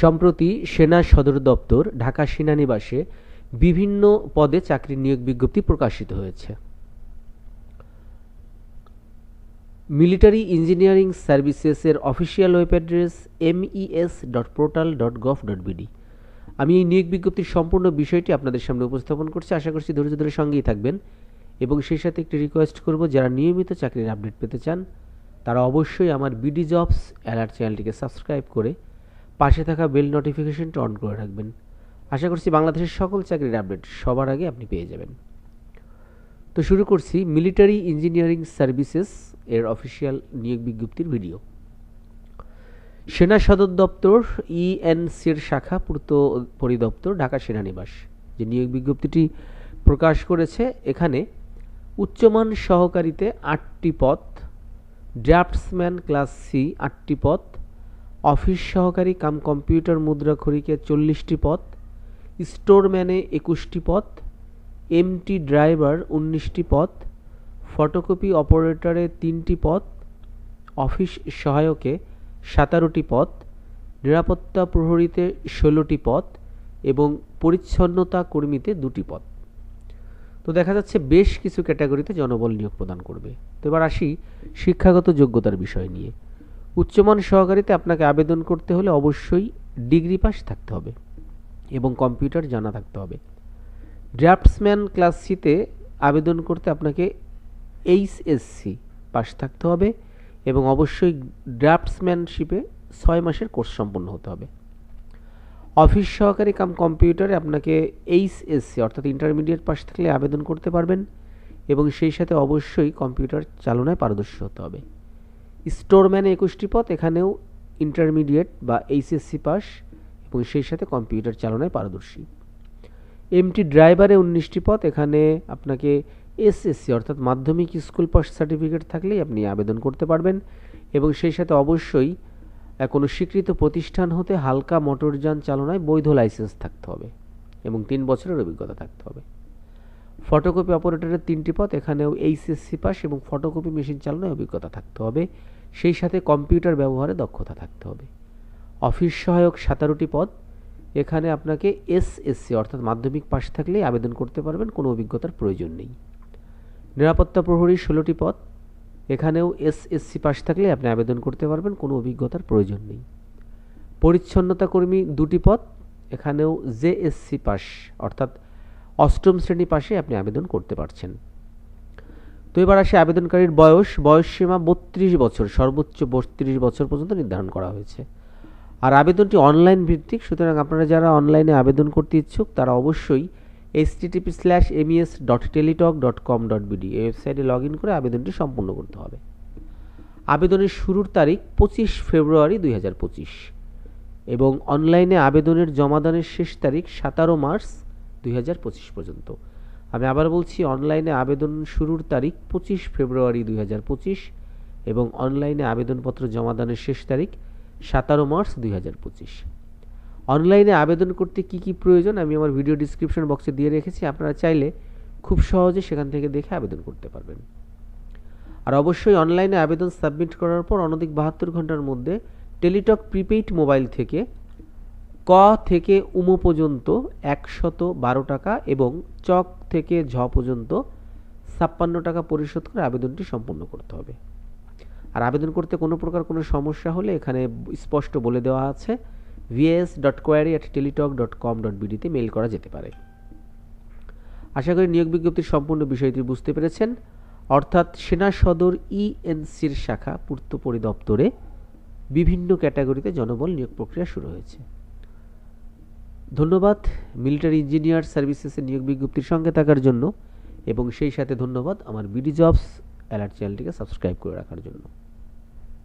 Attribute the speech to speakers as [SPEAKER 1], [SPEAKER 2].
[SPEAKER 1] সম্প্রতি সেনা সদর দপ্তর ঢাকা সেনানিবাসে বিভিন্ন পদে চাকরির নিয়োগ বিজ্ঞপ্তি প্রকাশিত হয়েছে। Military engineering সার্ভিসেসের official web address MES dot portal dot gov dot BD আমি এই নিয়োগ বিজ্ঞপ্তির সম্পূর্ণ বিষয়টি আপনাদের সামনে উপস্থাপন করছি। আশা করছি ধৈর্য ধরে সঙ্গেই থাকবেন এবং সেই সাথে একটি রিকোয়েস্ট করব, যারা নিয়মিত চাকরির আপডেট পেতে চান, তারা অবশ্যই আমার বিডি জবস অ্যালার্ট চ্যানেলটিকে সাবস্ক্রাইব করে পাশে থাকা বেল নোটিফিকেশনটা অন করে রাখবেন। আশা করছি বাংলাদেশের সকল চাকরির আপডেট সবার আগে আপনি পেয়ে যাবেন। তো শুরু করছি মিলিটারি ইঞ্জিনিয়ারিং সার্ভিসেস এর অফিসিয়াল নিয়োগ বিজ্ঞপ্তির ভিডিও। সেনা সদর দপ্তর, ইএনসির শাখা, পূর্ত পরিদপ্তর, ঢাকা সেনানিবাস। যে নিয়োগ বিজ্ঞপ্তিটি প্রকাশ করেছে, এখানে উচ্চমান সহকারীতে আটটি পদ, ড্রাফটসম্যান ক্লাস সি আটটি পদ অফিস সহকারী কাম কম্পিউটার মুদ্রাখড়িকে চল্লিশটি পদ স্টোরম্যানে একুশটি পদ এমটি ড্রাইভার উনিশটি পদ ফটোকপি অপারেটরে তিনটি পদ অফিস সহায়কে সাতারোটি পদ নিরাপত্তা প্রহরীতে ষোলোটি পদ এবং পরিচ্ছন্নতা কর্মীতে দুটি পদ তো দেখা যাচ্ছে বেশ কিছু ক্যাটাগরিতে জনবল নিয়োগ প্রদান করবে। তো এবার আসি শিক্ষাগত যোগ্যতার বিষয় নিয়ে। উচ্চমান সহকারীতে আপনাকে আবেদন করতে হলে অবশ্যই ডিগ্রি পাস থাকতে হবে এবং কম্পিউটার জানা থাকতে হবে। ড্রাফটসম্যান ক্লাস সিতে আবেদন করতে আপনাকে এইচএসসি পাস থাকতে হবে এবং অবশ্যই ড্রাফটসম্যানশিপে ছয় মাসের কোর্স সম্পন্ন হতে হবে। অফিস সহকারী কাম কম্পিউটারে আপনাকে এইচএসসি অর্থাৎ ইন্টারমিডিয়েট পাস থাকলে আবেদন করতে পারবেন এবং সেই সাথে অবশ্যই কম্পিউটার চালনায় পারদর্শী হতে হবে। স্টোরম্যানে একুশটি পথ, এখানেও ইন্টারমিডিয়েট বা এইচএসসি পাস এবং সেই সাথে কম্পিউটার চালনায় পারদর্শী। এমটি ড্রাইভারে উনিশটি পথ, এখানে আপনাকে এসএসসি অর্থাৎ মাধ্যমিক স্কুল পাস সার্টিফিকেট থাকলেই আপনি আবেদন করতে পারবেন এবং সেই সাথে অবশ্যই কোনো স্বীকৃত প্রতিষ্ঠান হতে হালকা মোটরযান চালনায় বৈধ লাইসেন্স থাকতে হবে এবং তিন বছরের অভিজ্ঞতা থাকতে হবে। ফটোকপি অপারেটরের তিনটি পথ, এখানেও এইচএসসি পাস এবং ফটোকপি মেশিন চালনায় অভিজ্ঞতা থাকতে হবে। সেই সাথে কম্পিউটার ব্যবহারে দক্ষতা থাকতে হবে। অফিস সহায়ক সাতারোটি পদ, এখানে আপনাকে এসএসসি অর্থাৎ মাধ্যমিক পাশ থাকলেই আবেদন করতে পারবেন, কোনো অভিজ্ঞতার প্রয়োজন নেই। নিরাপত্তা প্রহরী ষোলোটি পদ, এখানেও এসএসসি পাশ থাকলে আপনি আবেদন করতে পারবেন, কোনো অভিজ্ঞতার প্রয়োজন নেই। পরিচ্ছন্নতা কর্মী দুটি পদ, এখানেও জেএসসি পাস অর্থাৎ অষ্টম শ্রেণি পাশে আপনি আবেদন করতে পারছেন। তো এবার আসে আবেদনকারীর বয়স। বয়স সীমা বত্রিশ বছর, সর্বোচ্চ বত্রিশ বছর পর্যন্ত নির্ধারণ করা হয়েছে। আর আবেদনটি অনলাইন ভিত্তিক, সুতরাং আপনারা যারা অনলাইনে আবেদন করতে ইচ্ছুক, তারা অবশ্যই H TTP slash MES dot Teletalk dot com dot BD এই ওয়েবসাইটে লগ ইন করে আবেদনটি সম্পূর্ণ করতে হবে। আবেদনের শুরুর তারিখ পঁচিশ ফেব্রুয়ারি দুই হাজার পঁচিশ। এবং অনলাইনে আবেদনের জমাদানের শেষ তারিখ সতেরো মার্চ দুই হাজার পঁচিশ পর্যন্ত। আমি আবার বলছি, অনলাইনে আবেদন শুরুর তারিখ পঁচিশ ফেব্রুয়ারি দুই হাজার পঁচিশ এবং অনলাইনে আবেদনপত্র জমাদানের শেষ তারিখ সতেরো মার্চ দুই হাজার পঁচিশ। অনলাইনে আবেদন করতে কি কি প্রয়োজন আমি আমার ভিডিও ডিসক্রিপশন বক্সে দিয়ে রেখেছি, আপনারা চাইলে খুব সহজে সেখান থেকে দেখে আবেদন করতে পারবেন। আর অবশ্যই অনলাইনে আবেদন সাবমিট করার পর অনধিক বাহাত্তর ঘণ্টার মধ্যে টেলিটক প্রিপেইড মোবাইল থেকে ক থেকে উমো পর্যন্ত একশত বারো টাকা এবং চক থেকে ঝ পর্যন্ত ছাপ্পান্ন টাকা পরিশোধ করে আবেদনটি সম্পন্ন করতে হবে। আর আবেদন করতে কোনো প্রকার কোনো সমস্যা হলে এখানে স্পষ্ট বলে দেওয়া আছে VS dot query at Teletalk dot com dot বিডিতে mail করা যেতে পারে। আশা করি নিয়োগ বিজ্ঞপ্তির সম্পূর্ণ বিষয়টি বুঝতে পেরেছেন। অর্থাৎ সেনা সদর ইএনসির শাখা পূর্ত পরিদপ্তরে বিভিন্ন ক্যাটাগরিতে জনবল নিয়োগ প্রক্রিয়া শুরু হয়েছে। ধন্যবাদ মিলিটারি ইঞ্জিনিয়ার সার্ভিসেসের নিয়োগ বিজ্ঞপ্তির সঙ্গে থাকার জন্য এবং সেই সাথে ধন্যবাদ আমার বিডি জবস অ্যালার্ট চ্যানেলটিকে সাবস্ক্রাইব করে রাখার জন্য।